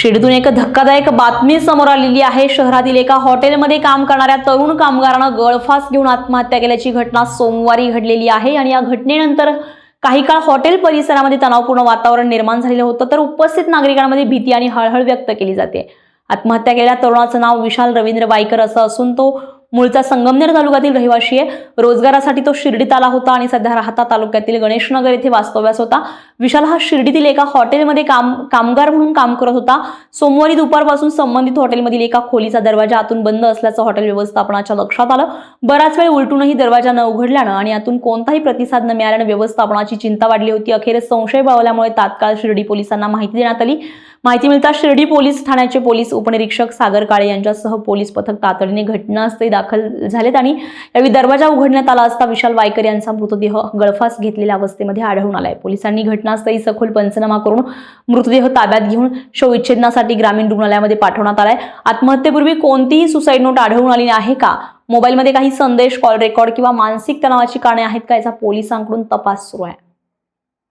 शिर्डीतून एक धक्कादायक बातमी समोर आलेली आहे. शहरातील एका हॉटेलमध्ये काम करणाऱ्या तरुण कामगारानं गळफास घेऊन आत्महत्या केल्याची घटना सोमवारी घडलेली आहे आणि या घटनेनंतर काही काळ हॉटेल परिसरामध्ये तणावपूर्ण वातावरण निर्माण झालेलं होतं तर उपस्थित नागरिकांमध्ये भीती आणि हळहळ व्यक्त केली जाते. आत्महत्या केलेल्या तरुणाचं नाव विशाल रवींद्र बाईकर असं असून तो मूळचा संगमनेर तालुक्यातील रहिवाशी आहे. रोजगारासाठी तो शिर्डीत आला होता आणि सध्या राहता तालुक्यातील गणेशनगर येथे वास्तव्यास होता. विशाल हा शिर्डीतील एका हॉटेलमध्ये काम कामगार म्हणून काम करत होता. सोमवारी दुपारपासून संबंधित हॉटेलमधील एका खोलीचा दरवाजा आतून बंद असल्याचं हॉटेल व्यवस्थापनाच्या लक्षात आलं. बराच वेळ उलटूनही दरवाजा न उघडल्यानं आणि यातून कोणताही प्रतिसाद न मिळाल्यानं व्यवस्थापनाची चिंता वाढली होती. अखेर संशय बळवल्यामुळे तात्काळ शिर्डी पोलिसांना माहिती देण्यात आली. माहिती मिळताच शिर्डी पोलीस ठाण्याचे पोलीस उपनिरीक्षक सागर काळे यांच्यासह पोलीस पथक तातडीने घटनास्थळी दाखल झालेत आणि यावेळी दरवाजा उघडण्यात आला असता विशाल वायकर यांचा मृतदेह गळफास घेतलेल्या अवस्थेमध्ये आढळून आलाय. पोलिसांनी घटनास्थळी सखोल पंचनामा करून मृतदेह ताब्यात घेऊन शवविच्छेदनासाठी ग्रामीण रुग्णालयामध्ये पाठवण्यात आलाय. आत्महत्येपूर्वी कोणतीही सुसाईड नोट आढळून आली आहे का? मोबाईलमध्ये काही संदेश कॉल रेकॉर्ड किंवा मानसिक तणावाची कारणे आहेत का? याचा पोलिसांकडून तपास सुरू आहे.